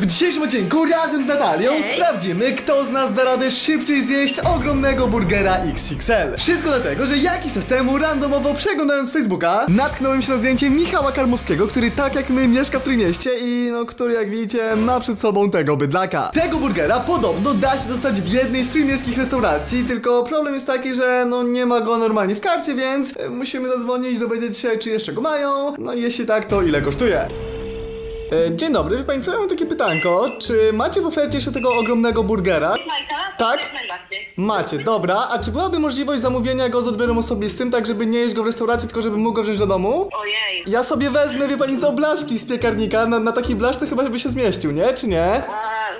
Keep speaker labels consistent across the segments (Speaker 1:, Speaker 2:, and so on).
Speaker 1: W dzisiejszym odcinku razem z Natalią
Speaker 2: Hej.
Speaker 1: sprawdzimy, kto z nas da radę szybciej zjeść ogromnego burgera XXL. Wszystko dlatego, że jakiś czas temu randomowo przeglądając Facebooka natknąłem się na zdjęcie Michała Karmowskiego, który tak jak my mieszka w Trójmieście i no, który jak widzicie ma przed sobą tego bydlaka. Tego burgera podobno da się dostać w jednej z trójmiejskich restauracji, tylko problem jest taki, że no nie ma go normalnie w karcie, więc e, musimy zadzwonić, dowiedzieć się, czy jeszcze go mają. No i jeśli tak, to ile kosztuje. E, Dzień dobry, wie pani co, ja mam takie pytanko. Czy macie w ofercie jeszcze tego ogromnego burgera?
Speaker 3: Majka?
Speaker 1: Tak?
Speaker 3: Jak najbardziej.
Speaker 1: Macie, dobra. A czy byłaby możliwość zamówienia go z odbiorem osobistym, tak żeby nie jeść go w restauracji, tylko żeby mógł go wziąć do domu?
Speaker 3: Ojej.
Speaker 1: Ja sobie wezmę, wie pani co, blaszki z piekarnika. Na, na takiej blaszce chyba by się zmieścił, nie? Czy nie?
Speaker 3: Eee,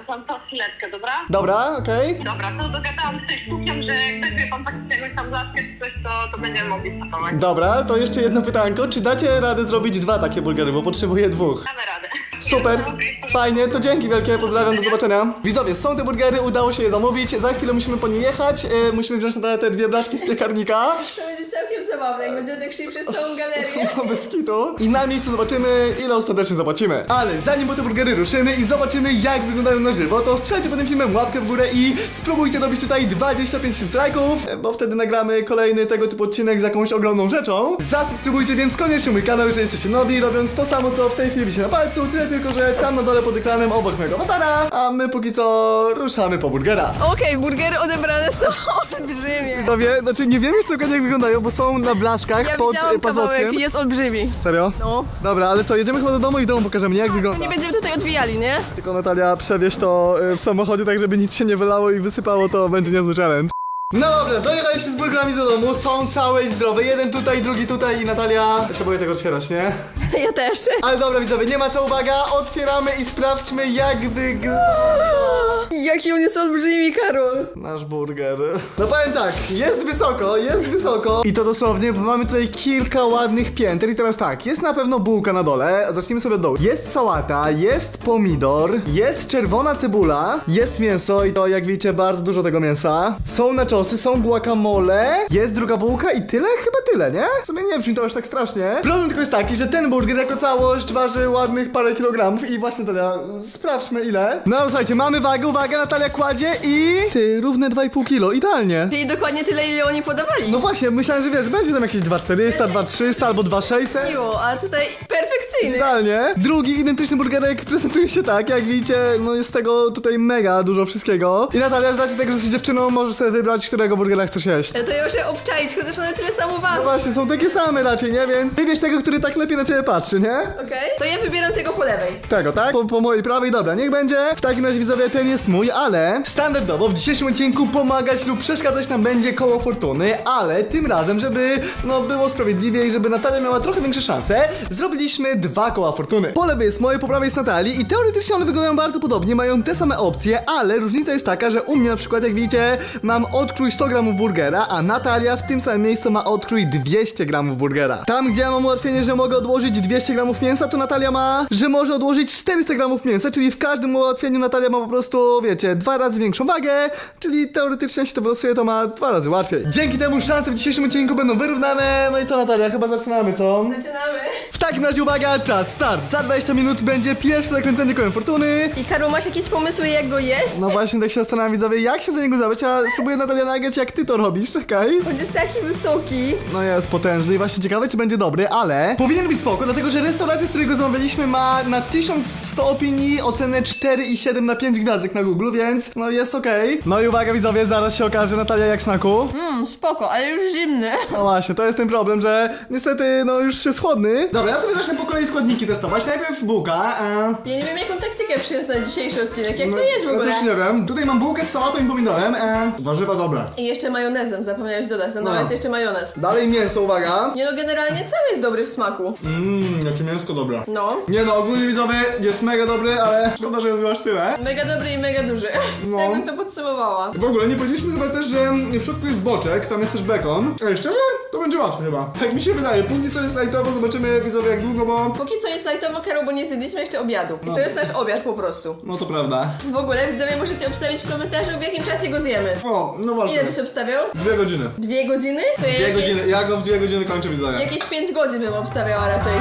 Speaker 3: pan to chwileczkę, dobra?
Speaker 1: Dobra, okej.
Speaker 3: Dobra, to dogadałam się z kupią, że jak weźmie pan faktycznie jakąś tam blaszkę czy coś, to, to będziemy mogli spakować.
Speaker 1: Dobra, to jeszcze jedno pytanko. Czy dacie radę zrobić dwa takie burgery, bo potrzebuję dwóch?
Speaker 3: Damy radę.
Speaker 1: Super, fajnie, to dzięki wielkie, pozdrawiam, do zobaczenia. Widzowie, są te burgery, udało się je zamówić, za chwilę musimy po nie jechać, e, musimy wziąć na te dwie blaszki z piekarnika.
Speaker 2: To będzie całkiem zabawne, jak będziemy tak szli przez całą galerię.
Speaker 1: Bez kitu. I na miejscu zobaczymy, ile ostatecznie zapłacimy. Ale zanim po te burgery ruszymy i zobaczymy, jak wyglądają na żywo, to strzelcie pod tym filmem łapkę w górę i spróbujcie dobić tutaj 25 tysięcy lajków, e, bo wtedy nagramy kolejny tego typu odcinek z jakąś ogromną rzeczą. Zasubskrybujcie więc koniecznie mój kanał, jeżeli jesteście nowi, robiąc to samo, co w tej chwili widzicie na palcu, tyle tylko, że tam na dole pod ekranem obok mojego awatara, a my póki co ruszamy po burgera.
Speaker 2: Okej, burgery odebrane są olbrzymie.
Speaker 1: Widzowie, znaczy nie wiem jeszcze dokładnie jak wyglądają, bo są na blaszkach
Speaker 2: Ja
Speaker 1: pod
Speaker 2: widziałam
Speaker 1: e, pazotkiem.
Speaker 2: kawałek, jest olbrzymi.
Speaker 1: Serio?
Speaker 2: No.
Speaker 1: Dobra, ale co, jedziemy chyba do domu i w domu pokażemy, nie? jak wygląda.
Speaker 2: Nie będziemy tutaj odwijali, nie?
Speaker 1: Tylko Natalia przewieź to y, w samochodzie tak, żeby nic się nie wylało i wysypało, to będzie niezły challenge. No dobra, dojechaliśmy z burgerami do domu, są całe i zdrowe, jeden tutaj, drugi tutaj i Natalia... Ja się boję tego otwierać, nie?
Speaker 2: Ja też.
Speaker 1: Ale dobra widzowie, nie ma co uwaga, otwieramy i sprawdźmy jak wygląda
Speaker 2: Jaki on jest olbrzymi, Karol.
Speaker 1: nasz burger. No powiem tak, jest wysoko, jest wysoko i to dosłownie, bo mamy tutaj kilka ładnych pięter i teraz tak, jest na pewno bułka na dole, zacznijmy sobie od dołu. Jest sałata, jest pomidor, jest czerwona cebula, jest mięso i to jak widzicie bardzo dużo tego mięsa. Są naczosy, są guacamole, jest druga bułka i tyle? Chyba tyle, nie? W sumie nie brzmi to aż tak strasznie. Problem tylko jest taki, że ten burger jako całość waży ładnych parę kilogramów i właśnie Natalia, sprawdźmy ile. No słuchajcie, mamy wagę, uwaga, Natalia kładzie i... Ty, równe 2,5 kilo, idealnie.
Speaker 2: Czyli dokładnie tyle, ile oni podawali.
Speaker 1: No właśnie, myślałem, że wiesz, będzie tam jakieś 2400, 2300 albo 2600.
Speaker 2: Miło, a tutaj perfekcyjny.
Speaker 1: Idealnie. Drugi identyczny burgerek prezentuje się tak, jak widzicie, no jest tego tutaj mega dużo wszystkiego. I Natalia, z racji tego, że jesteś dziewczyną, możesz sobie wybrać, którego burgera chcesz jeść.
Speaker 2: Ale to ja muszę obczaić, chociaż one tyle samo
Speaker 1: No
Speaker 2: ważą.
Speaker 1: właśnie, są takie same raczej, nie? Więc wybierz tego, który tak lepiej na ciebie patrzy, nie?
Speaker 2: Okej? To ja wybieram tego po lewej.
Speaker 1: Tego, tak? Po, po mojej prawej, dobra, niech będzie. W takim razie widzowie, ten jest mój, ale standardowo w dzisiejszym odcinku pomagać lub przeszkadzać nam będzie koło fortuny, ale tym razem, żeby no było sprawiedliwie i żeby Natalia miała trochę większe szanse, zrobiliśmy dwa koła fortuny. Po lewej jest moje, po prawej jest Natalii i teoretycznie one wyglądają bardzo podobnie, mają te same opcje, ale różnica jest taka, że u mnie na przykład, jak widzicie, mam odkrój 100 gramów burgera, a Natalia w tym samym miejscu ma odkrój 200 gramów burgera. Tam, gdzie ja mam ułatwienie, że mogę odłożyć 200 gramów mięsa, to Natalia ma, że może odłożyć 400 gramów mięsa, czyli w każdym ułatwieniu Natalia ma po prostu, wiecie, dwa razy większą wagę, czyli teoretycznie się to wylosuje, to ma dwa razy łatwiej. Dzięki temu szanse w dzisiejszym odcinku będą wyrównane. No i co Natalia, chyba zaczynamy, co?
Speaker 2: Zaczynamy.
Speaker 1: W takim razie uwaga, czas start. Za 20 minut będzie pierwsze zakręcenie kołem fortuny.
Speaker 2: I Karol, masz jakieś pomysły, jak go jest?
Speaker 1: No właśnie, tak się zastanawiam, widzowie, jak się za niego zabrać, a spróbuję Natalia nagrać, jak ty to robisz, czekaj.
Speaker 2: On jest taki wysoki.
Speaker 1: No jest potężny i właśnie ciekawe, czy będzie dobry, ale powinien być spoko, dlatego że restauracja, z którego zamawialiśmy ma na 1100 opinii ocenę 4,7 na 5 gwiazdek na Google, więc no jest okej. No i uwaga widzowie, zaraz się okaże Natalia jak smaku.
Speaker 2: Mmm, spoko, ale już zimny.
Speaker 1: No właśnie, to jest ten problem, że niestety no już jest chłodny. Dobra, ja sobie zacznę po kolei składniki testować. Najpierw bułka. E,
Speaker 2: Ja nie wiem, jaką taktykę przyjąć na dzisiejszy odcinek. Jak
Speaker 1: no,
Speaker 2: to jest w
Speaker 1: Ja
Speaker 2: ogóle?
Speaker 1: też nie wiem. Tutaj mam bułkę z sałatą i pomidorem. E, warzywa dobre.
Speaker 2: I jeszcze majonezem, zapomniałeś dodać. No,
Speaker 1: No.
Speaker 2: no. jest jeszcze majonez.
Speaker 1: Dalej mięso, uwaga.
Speaker 2: Nie no, generalnie cały jest dobry w smaku.
Speaker 1: Mmm, jakie mięsko dobre.
Speaker 2: No.
Speaker 1: Nie no, ogólnie widzowie jest mega dobry, ale szkoda, że jest aż tyle.
Speaker 2: Mega dobry i mega duży.
Speaker 1: No.
Speaker 2: Tak bym to podsumowała.
Speaker 1: W ogóle nie powiedzieliśmy chyba też, że w środku jest boczek, tam jest też bekon. Ej, szczerze? To będzie łatwe chyba. Tak mi się wydaje. Później co jest lightowo, zobaczymy widzowie jak długo, bo...
Speaker 2: Póki co jest lightowo, Karol, bo nie zjedliśmy jeszcze obiadu. I
Speaker 1: No.
Speaker 2: to jest nasz obiad po prostu.
Speaker 1: No to prawda.
Speaker 2: W ogóle widzowie możecie obstawić w komentarzu, w jakim czasie go zjemy.
Speaker 1: O, no właśnie.
Speaker 2: Ile byś obstawiał?
Speaker 1: Dwie godziny.
Speaker 2: Dwie godziny? To ja
Speaker 1: Dwie
Speaker 2: jakieś,
Speaker 1: godziny, ja go w dwie godziny kończę widzowie.
Speaker 2: Jakieś pięć godzin bym obstawiała raczej.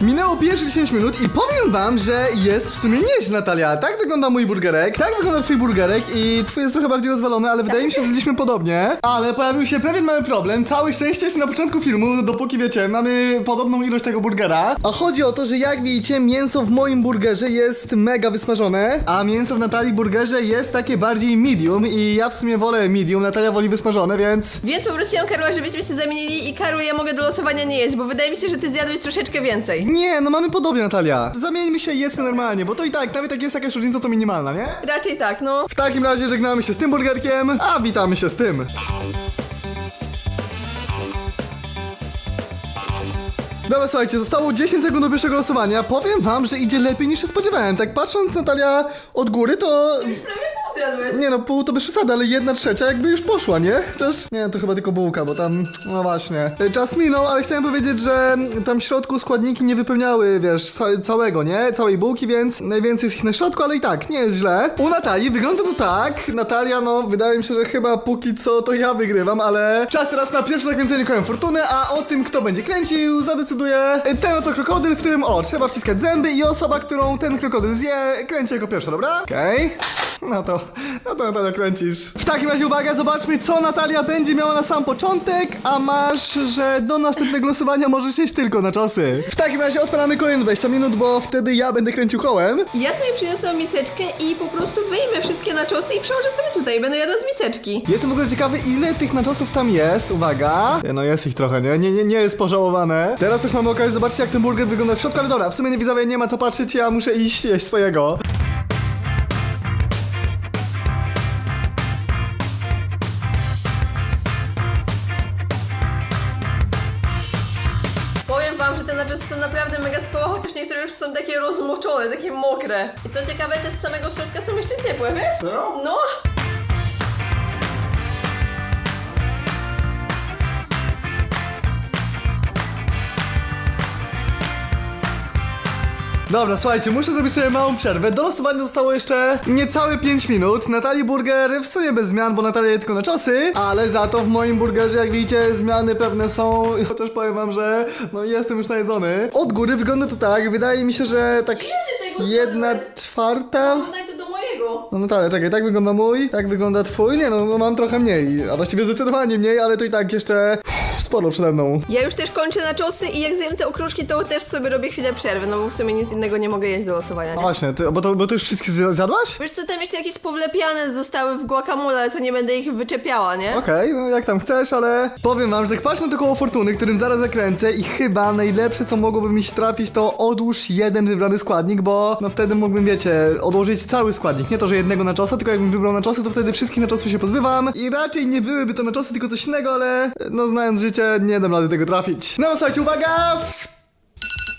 Speaker 1: Minęło pierwsze 10 minut i powiem wam, że jest w sumie nieźle, Natalia. Tak wygląda mój burgerek, tak wygląda twój burgerek i twój jest trochę bardziej rozwalony, ale wydaje mi się, że zjedliśmy podobnie. Ale pojawił się pewien mały problem. Całe szczęście jest na początku filmu, dopóki wiecie, mamy podobną ilość tego burgera. A chodzi o to, że jak widzicie, mięso w moim burgerze jest mega wysmażone, a mięso w Natalii burgerze jest takie bardziej medium i ja w sumie wolę medium, Natalia woli wysmażone, więc...
Speaker 2: Więc poprosiłam Karła, żebyśmy się zamienili i Karol, ja mogę do losowania nie jeść, bo wydaje mi się, że ty zjadłeś troszeczkę więcej.
Speaker 1: Nie, no mamy podobnie, Natalia. Zamieńmy się i jedzmy normalnie, bo to i tak, nawet jak jest jakaś różnica, to minimalna, nie?
Speaker 2: Raczej tak, no.
Speaker 1: W takim razie żegnamy się z tym burgerkiem, a witamy się z tym. Dobra, słuchajcie, zostało 10 sekund do pierwszego losowania. Powiem wam, że idzie lepiej niż się spodziewałem. Tak patrząc, Natalia, od góry, to...
Speaker 2: Już prawie
Speaker 1: Nie no, pół to bez przesady, ale jedna trzecia jakby już poszła, nie? Chociaż, nie, to chyba tylko bułka, bo tam, no właśnie. Czas minął, ale chciałem powiedzieć, że tam w środku składniki nie wypełniały, wiesz, ca- całego, nie? Całej bułki, więc najwięcej jest ich na środku, ale i tak, nie jest źle. U Natalii wygląda to tak. Natalia, no, wydaje mi się, że chyba póki co to ja wygrywam, ale czas teraz na pierwsze zakręcenie kołem fortuny, a o tym, kto będzie kręcił, zadecyduje ten oto krokodyl, w którym, o, trzeba wciskać zęby i osoba, którą ten krokodyl zje, kręci jako pierwsza, dobra? Okej. No to, no to Natalia kręcisz. W takim razie uwaga, zobaczmy co Natalia będzie miała na sam początek, a masz, że do następnego losowania możesz jeść tylko na czasy. W takim razie odpalamy kolejne 20 minut, bo wtedy ja będę kręcił kołem.
Speaker 2: Ja sobie przyniosłam miseczkę i po prostu wyjmę wszystkie naczosy i przełożę sobie tutaj. Będę jadła z miseczki.
Speaker 1: Jestem w ogóle ciekawy, ile tych naczosów tam jest. Uwaga. No jest ich trochę, nie? Nie, nie, nie jest pożałowane. Teraz też mamy okazję zobaczyć, jak ten burger wygląda w środku, ale dobra, w sumie nie widzowie, nie ma co patrzeć, ja muszę iść jeść swojego.
Speaker 2: Takie mokre. I to ciekawe, te z samego środka są jeszcze ciepłe, wiesz?
Speaker 1: Serio?
Speaker 2: No.
Speaker 1: Dobra, słuchajcie, muszę zrobić sobie małą przerwę. Do losowania zostało jeszcze niecałe 5 minut. Natalii burger w sumie bez zmian, bo Natalia je tylko na czosy, ale za to w moim burgerze, jak widzicie, zmiany pewne są. Chociaż powiem wam, że no jestem już najedzony. Od góry wygląda to tak, wydaje mi się, że tak jedna czwarta.
Speaker 2: Daj to do mojego.
Speaker 1: No Natalia, czekaj, tak wygląda mój, tak wygląda twój. Nie no, no mam trochę mniej, a właściwie zdecydowanie mniej, ale to i tak jeszcze sporo przede mną.
Speaker 2: Ja już też kończę naczosy i jak zjem te okruszki, to też sobie robię chwilę przerwy, no bo w sumie nic innego nie mogę jeść do losowania.
Speaker 1: No
Speaker 2: Nie?
Speaker 1: właśnie, ty, bo, to, bo to już wszystkie zja- zjadłaś?
Speaker 2: Wiesz co, tam jeszcze jakieś powlepiane zostały w guacamole, ale to nie będę ich wyczepiała, nie?
Speaker 1: Okej, no jak tam chcesz, ale powiem wam, że tak patrzę na to koło fortuny, którym zaraz zakręcę i chyba najlepsze, co mogłoby mi się trafić, to odłóż jeden wybrany składnik, bo no wtedy mógłbym, wiecie, odłożyć cały składnik. Nie to, że jednego na czosa, tylko jakbym wybrał na czosy, to wtedy wszystkich na czosów się pozbywam i raczej nie byłyby to na czosy, tylko coś innego, ale no znając życie, nie dam rady tego trafić. No słuchajcie, uwaga!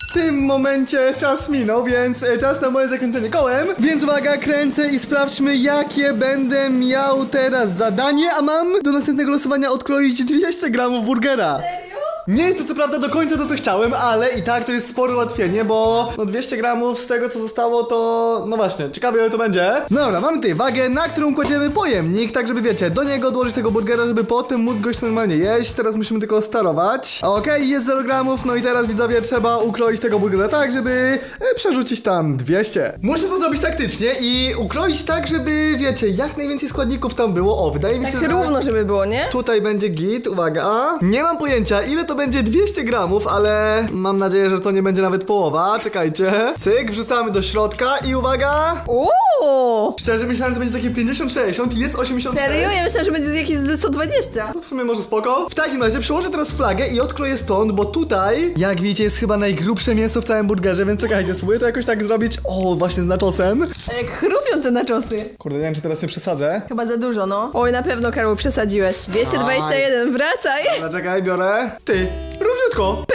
Speaker 1: W tym momencie czas minął, więc e, czas na moje zakręcenie kołem. Więc uwaga, kręcę i sprawdźmy, jakie będę miał teraz zadanie, a mam do następnego losowania odkroić 200 gramów burgera.
Speaker 2: Serio?
Speaker 1: Nie jest to co prawda do końca to, co chciałem, ale i tak to jest spore ułatwienie, bo no 200 gramów z tego, co zostało, to no właśnie, ciekawe ile to będzie. Dobra, mamy tutaj wagę, na którą kładziemy pojemnik, tak żeby wiecie, do niego odłożyć tego burgera, żeby potem móc goś normalnie jeść. Teraz musimy tylko starować. Okej, jest 0 gramów, no i teraz widzowie trzeba ukroić tego burgera tak, żeby e, przerzucić tam 200. Muszę to zrobić taktycznie i ukroić tak, żeby wiecie, jak najwięcej składników tam było. O, wydaje mi się,
Speaker 2: Tak
Speaker 1: że...
Speaker 2: równo, żeby było, nie?
Speaker 1: Tutaj będzie git, uwaga. Nie mam pojęcia, ile to będzie 200 gramów, ale mam nadzieję, że to nie będzie nawet połowa. Czekajcie. Cyk, wrzucamy do środka i uwaga.
Speaker 2: Uuu!
Speaker 1: Szczerze myślałem, że będzie takie 50-60 i jest 86.
Speaker 2: Serio? Ja myślałem, że będzie jakieś ze 120.
Speaker 1: To w sumie może spoko. W takim razie przełożę teraz flagę i odkroję stąd, bo tutaj, jak widzicie, jest chyba najgrubsze mięso w całym burgerze, więc czekajcie, spróbuję to jakoś tak zrobić. O, właśnie z naczosem.
Speaker 2: A jak chrupią te naczosy.
Speaker 1: Kurde, nie wiem, czy teraz nie przesadzę.
Speaker 2: Chyba za dużo, no. Oj, na pewno, Karol, przesadziłeś. 221, wracaj!
Speaker 1: Dobra, czekaj, biorę. Ty, równiutko.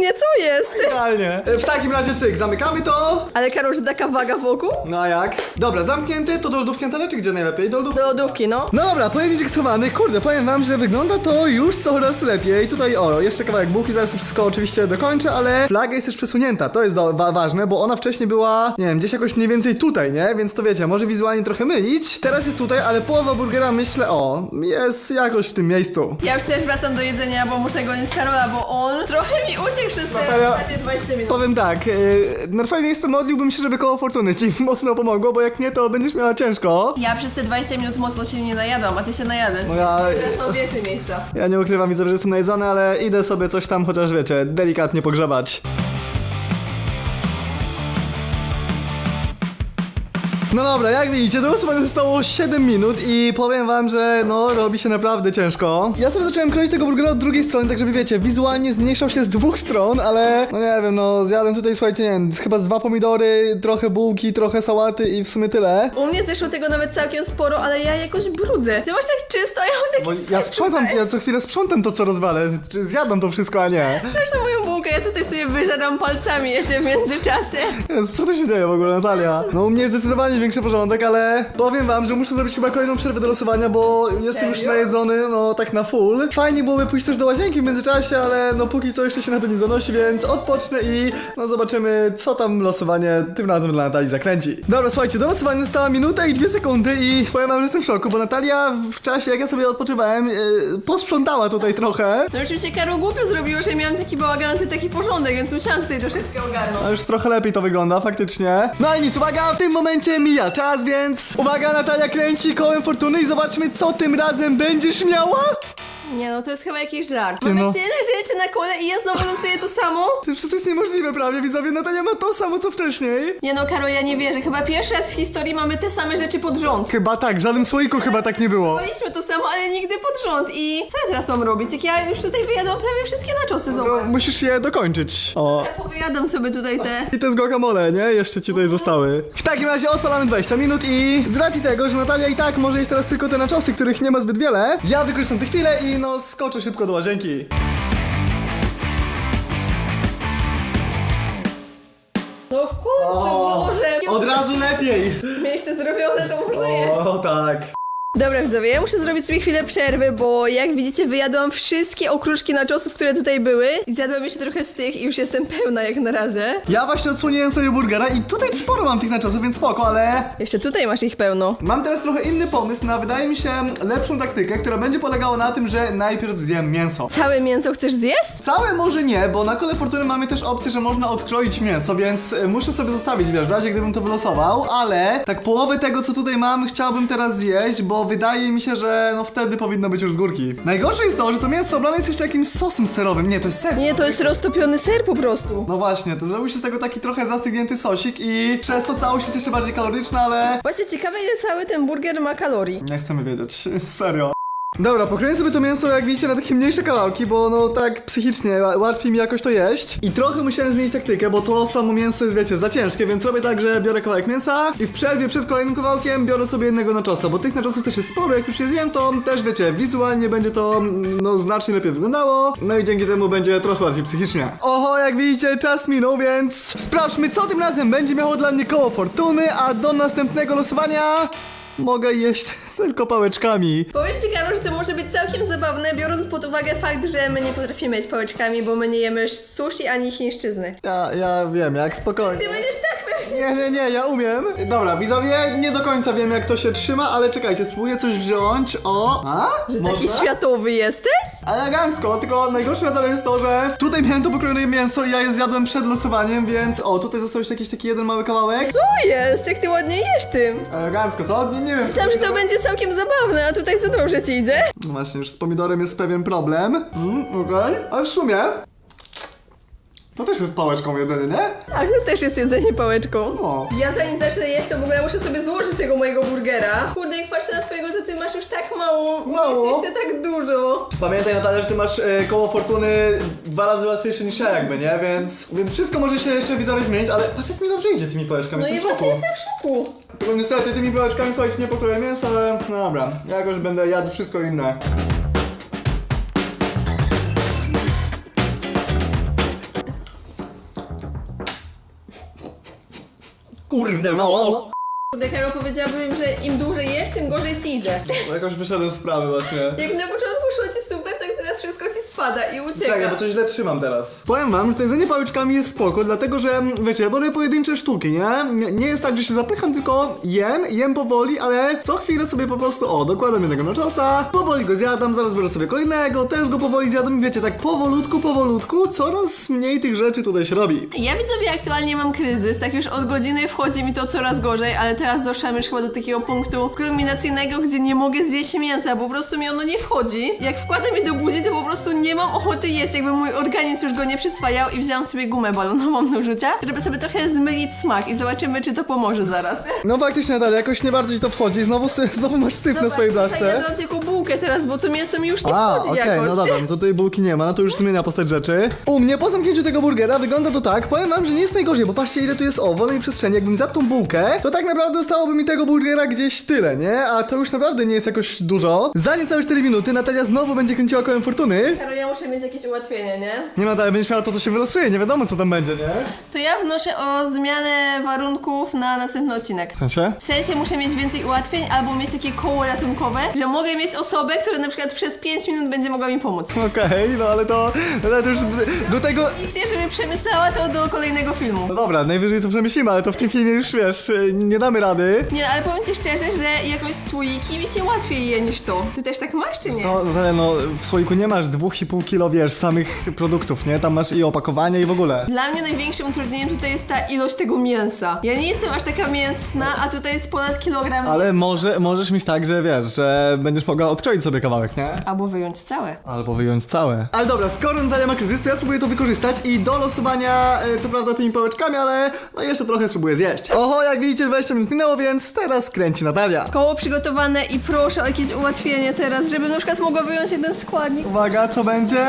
Speaker 2: Perfekcyjnie, co jest?
Speaker 1: Idealnie. W takim razie cyk, zamykamy to.
Speaker 2: Ale Karol, że taka waga wokół?
Speaker 1: No a jak? Dobra, zamknięty, to do lodówki Natalia, czy gdzie najlepiej? Do lodówki.
Speaker 2: Do lodówki, no.
Speaker 1: No dobra, pojemniczek schowany. Kurde, powiem wam, że wygląda to już coraz lepiej. Tutaj, o, jeszcze kawałek bułki, zaraz to wszystko oczywiście dokończę, ale flaga jest też przesunięta. To jest do, wa ważne, bo ona wcześniej była, nie wiem, gdzieś jakoś mniej więcej tutaj, nie? Więc to wiecie, może wizualnie trochę mylić. Teraz jest tutaj, ale połowa burgera, myślę, o, jest jakoś w tym miejscu.
Speaker 2: Ja już też wracam do jedzenia, bo muszę gonić Karola, bo on trochę mi uciekł przez te
Speaker 1: Natalia,
Speaker 2: ostatnie 20 minut.
Speaker 1: Powiem tak, yy, na twoim miejscu modliłbym się, żeby koło fortuny ci mocno pomogło, bo jak nie, to będziesz miała ciężko.
Speaker 2: Ja przez te 20 minut mocno się nie najadłam, a ty się najadasz.
Speaker 1: No ja,
Speaker 2: Teraz mam więcej miejsca.
Speaker 1: ja nie ukrywam, widzę, że jestem najedzony, ale idę sobie coś tam, chociaż wiecie, delikatnie pogrzebać. No dobra, jak widzicie, do głosowania zostało 7 minut i powiem wam, że no robi się naprawdę ciężko. Ja sobie zacząłem kroić tego burgera od drugiej strony, tak żeby wiecie, wizualnie zmniejszał się z dwóch stron, ale no nie wiem, no zjadłem tutaj, słuchajcie, nie wiem, chyba z dwa pomidory, trochę bułki, trochę sałaty i w sumie tyle.
Speaker 2: U mnie zeszło tego nawet całkiem sporo, ale ja jakoś brudzę. Ty masz tak czysto, a ja mam
Speaker 1: Bo
Speaker 2: taki
Speaker 1: ja
Speaker 2: syf
Speaker 1: sprzątam,
Speaker 2: tutaj.
Speaker 1: ja co chwilę sprzątam to, co rozwalę, czy zjadam to wszystko, a nie.
Speaker 2: Zresztą moją bułkę, ja tutaj sobie wyżeram palcami jeszcze w międzyczasie.
Speaker 1: Co tu się dzieje w ogóle, Natalia? No u mnie jest zdecydowanie większy porządek, ale powiem wam, że muszę zrobić chyba kolejną przerwę do losowania, bo jestem już najedzony, no tak na full. Fajnie byłoby pójść też do łazienki w międzyczasie, ale no póki co jeszcze się na to nie zanosi, więc odpocznę i no zobaczymy, co tam losowanie tym razem dla Natalii zakręci. Dobra, słuchajcie, do losowania została minuta i dwie sekundy i powiem wam, że jestem w szoku, bo Natalia w czasie, jak ja sobie odpoczywałem, yy, posprzątała tutaj trochę.
Speaker 2: No już mi się Karol głupio zrobiło, że miałam taki bałagan, ty taki porządek, więc musiałam tutaj troszeczkę ogarnąć.
Speaker 1: A już trochę lepiej to wygląda, faktycznie. No i nic, uwaga, w tym momencie mija czas, więc uwaga, Natalia kręci kołem fortuny i zobaczmy, co tym razem będziesz miała.
Speaker 2: Nie no, to jest chyba jakiś żart.
Speaker 1: Ty
Speaker 2: Mamy
Speaker 1: no.
Speaker 2: tyle rzeczy na kole i ja znowu losuję to samo?
Speaker 1: To wszystko jest niemożliwe prawie, widzowie, Natalia ma to samo, co wcześniej.
Speaker 2: Nie no, Karol, ja nie wierzę. Chyba pierwszy raz w historii mamy te same rzeczy pod rząd.
Speaker 1: Chyba tak, w żadnym słoiku chyba tak nie było.
Speaker 2: Mieliśmy to samo, ale nigdy pod rząd. I co ja teraz mam robić? Jak ja już tutaj wyjadłam prawie wszystkie naczosy,
Speaker 1: No,
Speaker 2: zobacz.
Speaker 1: musisz je dokończyć. O.
Speaker 2: Ja powyjadam sobie tutaj te...
Speaker 1: I te z guacamole, nie? Jeszcze ci tutaj zostały. W takim razie odpalamy 20 minut i z racji tego, że Natalia i tak może jeść teraz tylko te naczosy, których nie ma zbyt wiele, ja wykorzystam tę chwilę i no skoczę szybko do łazienki.
Speaker 2: No w kurczę, może...
Speaker 1: Od razu lepiej.
Speaker 2: Miejsce zrobione, to może jest.
Speaker 1: O tak.
Speaker 2: Dobra widzowie, ja muszę zrobić sobie chwilę przerwy, bo jak widzicie wyjadłam wszystkie okruszki naczosów, które tutaj były i zjadłam jeszcze trochę z tych i już jestem pełna jak na razie.
Speaker 1: Ja właśnie odsłoniłem sobie burgera i tutaj sporo mam tych naczosów, więc spoko, ale
Speaker 2: Jeszcze tutaj masz ich pełno.
Speaker 1: mam teraz trochę inny pomysł na, wydaje mi się, lepszą taktykę, która będzie polegała na tym, że najpierw zjem mięso.
Speaker 2: Całe mięso chcesz zjeść?
Speaker 1: Całe może nie, bo na kole fortuny mamy też opcję, że można odkroić mięso, więc e, muszę sobie zostawić, wiesz, w razie gdybym to wylosował, ale tak połowę tego, co tutaj mam, chciałbym teraz zjeść, bo wydaje mi się, że no wtedy powinno być już z górki. Najgorsze jest to, że to mięso oblane jest jeszcze jakimś sosem serowym. Nie, to jest ser.
Speaker 2: Nie, to jest roztopiony ser po prostu.
Speaker 1: No właśnie, to zrobił się z tego taki trochę zastygnięty sosik i przez to całość jest jeszcze bardziej kaloryczna, ale
Speaker 2: Właśnie ciekawe ile cały ten burger ma kalorii.
Speaker 1: Nie chcemy wiedzieć, serio. Dobra, pokroję sobie to mięso, jak widzicie, na takie mniejsze kawałki, bo no tak psychicznie ła- łatwiej mi jakoś to jeść. I trochę musiałem zmienić taktykę, bo to samo mięso jest, wiecie, za ciężkie, więc robię tak, że biorę kawałek mięsa i w przerwie przed kolejnym kawałkiem biorę sobie jednego naczosa, bo tych naczosów też jest sporo, jak już je zjem, to też, wiecie, wizualnie będzie to, mm, no, znacznie lepiej wyglądało, no i dzięki temu będzie trochę bardziej psychicznie. Oho, jak widzicie, czas minął, więc sprawdźmy, co tym razem będzie miało dla mnie koło fortuny, a do następnego losowania... Mogę jeść tylko pałeczkami.
Speaker 2: Powiem ci, Karol, że to może być całkiem zabawne, biorąc pod uwagę fakt, że my nie potrafimy jeść pałeczkami, bo my nie jemy sushi ani chińszczyzny.
Speaker 1: Ja, ja wiem, jak spokojnie.
Speaker 2: Ty będziesz tak.
Speaker 1: Nie, nie, nie, ja umiem. Dobra, widzowie, nie do końca wiem jak to się trzyma, ale czekajcie, spróbuję coś wziąć. O! A?
Speaker 2: Że taki światowy jesteś?
Speaker 1: Elegancko, tylko najgorsze na dole jest to, że tutaj miałem to pokrojone mięso i ja je zjadłem przed losowaniem, więc o, tutaj został jeszcze jakiś taki jeden mały kawałek.
Speaker 2: Co jest? Jak ty ładnie jesz tym?
Speaker 1: Elegancko, co? Nie, nie wiem.
Speaker 2: Myślałam, że to będzie całkiem zabawne, a tutaj za dobrze ci idzie.
Speaker 1: No właśnie, już z pomidorem jest pewien problem. Mm, okej. Ale w sumie... To też jest pałeczką jedzenie, nie?
Speaker 2: Tak, to też jest jedzenie pałeczką.
Speaker 1: No.
Speaker 2: Ja zanim zacznę jeść, to w ogóle muszę sobie złożyć tego mojego burgera. Kurde, jak patrzę na twojego, to ty masz już tak mało.
Speaker 1: Mało?
Speaker 2: Jest jeszcze tak dużo.
Speaker 1: Pamiętaj Natalia, że ty masz e, koło fortuny dwa razy łatwiejsze niż ja jakby, nie? Więc, więc wszystko może się jeszcze widzowie zmienić, ale patrz jak mi dobrze idzie tymi pałeczkami.
Speaker 2: No i
Speaker 1: jestem w
Speaker 2: właśnie
Speaker 1: szoku.
Speaker 2: jestem w szoku.
Speaker 1: Tylko niestety tymi pałeczkami słuchajcie nie pokroję mięsa, ale no dobra. Ja jakoś będę jadł wszystko inne. Kurde no!
Speaker 2: Kurde, Karol, powiedziałabym, że im dłużej jesz, tym gorzej ci idzie.
Speaker 1: Jakoś wyszedłem z sprawy właśnie.
Speaker 2: Jak na początku szło ci super, tak teraz wszystko ci spada i ucieka.
Speaker 1: Tak, ja bo coś źle trzymam teraz. Powiem wam, że to jedzenie pałeczkami jest spoko, dlatego że, wiecie, ja robię pojedyncze sztuki, nie? nie? Nie jest tak, że się zapycham, tylko jem, jem powoli, ale co chwilę sobie po prostu, o, dokładam jednego noczosa, powoli go zjadam, zaraz biorę sobie kolejnego, też go powoli zjadam i wiecie, tak powolutku, powolutku, coraz mniej tych rzeczy tutaj się robi.
Speaker 2: Ja widzowie aktualnie mam kryzys, tak już od godziny wchodzi mi to coraz gorzej, ale teraz doszłam już chyba do takiego punktu kulminacyjnego, gdzie nie mogę zjeść mięsa, po prostu mi ono nie wchodzi. Jak wkładam je do buzi, to po prostu nie mam ochoty jeść, jakby mój organizm już go nie przyswajał i wzięłam sobie gumę balonową do rzucia, żeby sobie trochę zmylić smak i zobaczymy, czy to pomoże zaraz.
Speaker 1: No faktycznie, Natalia, jakoś nie bardzo ci to wchodzi, znowu, sy- znowu masz syf na swojej blaszce.
Speaker 2: ja tylko bułkę teraz, bo to mięso mi już nie
Speaker 1: A,
Speaker 2: wchodzi
Speaker 1: okej,
Speaker 2: jakoś.
Speaker 1: no dobra, no to tutaj bułki nie ma, no to już zmienia postać rzeczy. U mnie po zamknięciu tego burgera wygląda to tak, powiem wam, że nie jest najgorzej, bo patrzcie ile tu jest o, wolnej przestrzeni, jakbym zjadł tą bułkę, to tak naprawdę zostałoby mi tego burgera gdzieś tyle, nie? A to już naprawdę nie jest jakoś dużo. Za niecałe 4 minuty Natalia znowu będzie kręciła kołem fortuny.
Speaker 2: Karol, ja muszę mieć jakieś ułatwienie, nie?
Speaker 1: Nie Natalia, będziesz miała to, co się wylosuje, nie wiadomo co tam będzie, nie?
Speaker 2: To ja wnoszę o zmianę warunków na następny odcinek.
Speaker 1: W sensie?
Speaker 2: W sensie muszę mieć więcej ułatwień albo mieć takie koło ratunkowe, że mogę mieć osobę, która na przykład przez 5 minut będzie mogła mi pomóc.
Speaker 1: Okej, no ale to, ale to już do tego...
Speaker 2: Misję, żeby przemyślała to do kolejnego filmu.
Speaker 1: No dobra, najwyżej to przemyślimy, ale to w tym filmie już wiesz, nie damy rady.
Speaker 2: Nie, ale powiem ci szczerze, że jakoś słoiki mi się łatwiej je niż to. Ty też tak masz, czy nie?
Speaker 1: No, Natalia, no w słoiku nie masz 2,5 kilo, wiesz, samych produktów, nie? Tam masz i opakowanie i w ogóle.
Speaker 2: Dla mnie największym utrudnieniem tutaj jest ta ilość tego mięsa. Ja nie jestem aż taka mięsna, a tutaj jest ponad kilogram.
Speaker 1: Ale może, możesz mieć tak, że wiesz, że będziesz mogła sobie kawałek, nie?
Speaker 2: Albo wyjąć całe.
Speaker 1: Albo wyjąć całe. Ale dobra, skoro Natalia ma kryzys, to ja spróbuję to wykorzystać i do losowania, e, co prawda tymi pałeczkami, ale no jeszcze trochę spróbuję zjeść. Oho, jak widzicie 20 minut minęło, więc teraz kręci Natalia.
Speaker 2: Koło przygotowane i proszę o jakieś ułatwienie teraz, żebym na przykład mogła wyjąć jeden składnik.
Speaker 1: Uwaga, co będzie?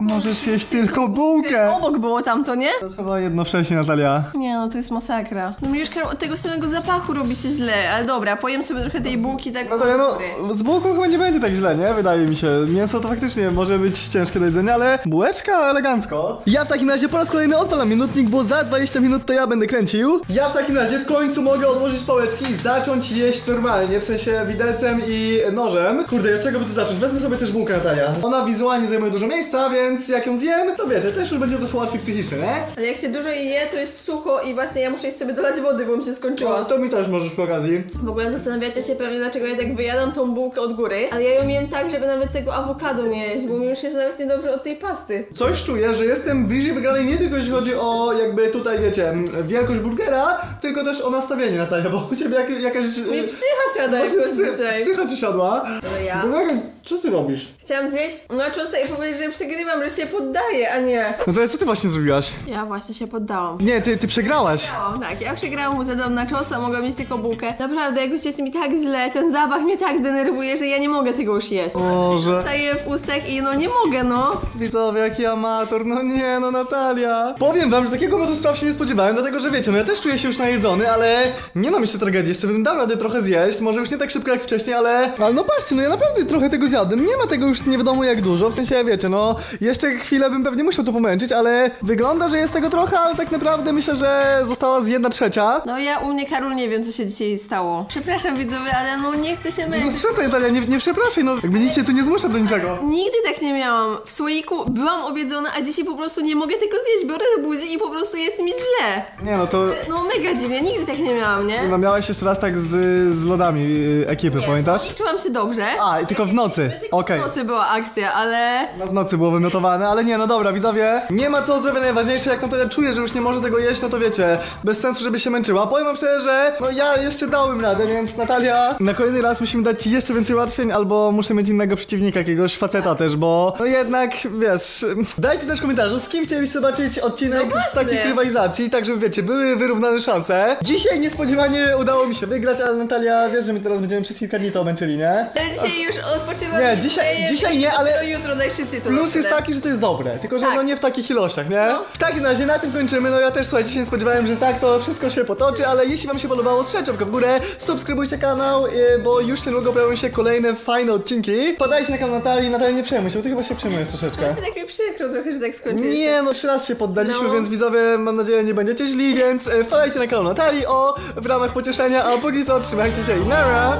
Speaker 1: Możesz jeść tylko bułkę.
Speaker 2: Obok było tamto, nie?
Speaker 1: To chyba jedno wcześniej, Natalia.
Speaker 2: Nie no, to jest masakra. No mi już Karol, od tego samego zapachu robi się źle, ale dobra, pojem sobie trochę tej bułki tak
Speaker 1: Natalia, no z bułką chyba nie będzie tak źle, nie? Wydaje mi się. Mięso to faktycznie może być ciężkie do jedzenia, ale bułeczka elegancko. Ja w takim razie po raz kolejny odpalam minutnik, bo za 20 minut to ja będę kręcił. Ja w takim razie w końcu mogę odłożyć pałeczki i zacząć jeść normalnie, w sensie widelcem i nożem. Kurde, od czego by to zacząć? Wezmę sobie też bułkę, Natalia. Ona wizualnie zajmuje dużo miejsca, więc jak ją zjem, to wiecie, też już będzie trochę łatwiej psychicznie, nie?
Speaker 2: Ale jak się dużo je, to jest sucho i właśnie ja muszę sobie dolać wody, bo mi się skończyła.
Speaker 1: No, to mi też możesz przy okazji.
Speaker 2: W ogóle zastanawiacie się pewnie, dlaczego ja tak wyjadam tą bułkę od góry, ale ja ją jem tak, żeby nawet tego awokado nie jeść, bo mi już jest nawet niedobrze od tej pasty.
Speaker 1: Coś czuję, że jestem bliżej wygranej nie tylko jeśli chodzi o jakby tutaj wiecie, wielkość burgera, tylko też o nastawienie Natalia, bo u ciebie jak, jakaś...
Speaker 2: Mi psycha siada jakoś
Speaker 1: psy-
Speaker 2: dzisiaj.
Speaker 1: Psycha ci siadła.
Speaker 2: Ale ja?
Speaker 1: No, co ty robisz?
Speaker 2: Chciałam zjeść nachos'a i powiedzieć, że przegrywam, że się poddaję, a nie.
Speaker 1: No to co ty właśnie zrobiłaś?
Speaker 2: Ja właśnie się poddałam.
Speaker 1: Nie, ty, ty przegrałaś.
Speaker 2: O, tak, ja przegrałam, bo zjadłam nachos'a, mogłam mieć tylko bułkę. Naprawdę, jakoś jest mi tak źle, ten zapach mnie tak denerwuje, że ja nie mogę tego już jeść.
Speaker 1: Boże.
Speaker 2: Staję w ustach i no nie mogę, no.
Speaker 1: Widzowie, jaki amator, no nie, no Natalia. Powiem wam, że takiego rodu spraw się nie spodziewałem, dlatego że wiecie, no ja też czuję się już najedzony, ale nie mam jeszcze tragedii, jeszcze bym dał radę trochę zjeść, może już nie tak szybko jak wcześniej, ale... Ale no patrzcie, no ja naprawdę trochę tego zjadłem, nie ma tego już nie wiadomo jak dużo, w sensie wiecie, no jeszcze chwilę bym pewnie musiał to pomęczyć, ale wygląda, że jest tego trochę, ale tak naprawdę myślę, że została z jedna trzecia.
Speaker 2: No ja u mnie, Karol, nie wiem, co się dzisiaj stało. Przepraszam widzowie, ale no nie chcę się
Speaker 1: No
Speaker 2: męczyć.
Speaker 1: przestań Natalia, nie, nie przepraszaj, no jakby nic cię tu nie zmusza do niczego.
Speaker 2: Nigdy tak nie miałam. W słoiku byłam obiedzona, a dzisiaj po prostu nie mogę tego zjeść. Biorę do buzi i po prostu jest mi źle.
Speaker 1: Nie no, to...
Speaker 2: No mega dziwnie, nigdy tak nie miałam, nie?
Speaker 1: No miałeś jeszcze raz tak z, z lodami y, ekipy, pamiętasz?
Speaker 2: Nie czułam się dobrze.
Speaker 1: A, i tylko w nocy, okej.
Speaker 2: w nocy była akcja, ale...
Speaker 1: No w nocy było wymiotowane, ale nie, no dobra, widzowie. Nie ma co zdrowie najważniejsze, jak Natalia czuje, że już nie może tego jeść, no to wiecie, bez sensu, żeby się męczyła. Powiem wam szczerze, że no ja jeszcze dałem radę, więc Natalia, na kolejny raz musimy dać ci jeszcze więcej albo muszę mieć innego przeciwnika, jakiegoś faceta też, bo no jednak, wiesz, dajcie też w komentarzu, z kim chcielibyście zobaczyć odcinek
Speaker 2: No
Speaker 1: z takich
Speaker 2: właśnie.
Speaker 1: rywalizacji, tak żeby wiecie, były wyrównane szanse. Dzisiaj niespodziewanie udało mi się wygrać, ale Natalia, wiesz, że my teraz będziemy przez kilka dni to męczyli, nie?
Speaker 2: Ale dzisiaj już odpoczywam.
Speaker 1: Nie, dzisiaj- dzisiaj nie, ale-
Speaker 2: To jutro najszybciej to
Speaker 1: Plus jest taki, że to jest dobre, tylko że
Speaker 2: Tak.
Speaker 1: no nie w takich ilościach, nie?
Speaker 2: No.
Speaker 1: W takim razie na tym kończymy, no ja też słuchajcie, się nie spodziewałem, że tak to wszystko się potoczy, ale jeśli wam się podobało, strzelcie łapkę w górę, subskrybujcie kanał, yy, bo już niedługo pojawią się kolejne fajne odcinki. Podajcie na kanał Natalii, Natalia nie przejmuj się, bo ty chyba się przejmujesz troszeczkę.
Speaker 2: Właśnie tak mi przykro trochę, że tak skończyliście.
Speaker 1: Nie, no trzy raz się poddaliśmy,
Speaker 2: No.
Speaker 1: więc widzowie, mam nadzieję, nie będziecie źli, więc yy, wpadajcie na kanał Natalii, o, w ramach pocieszenia, a póki co trzymajcie się i nara!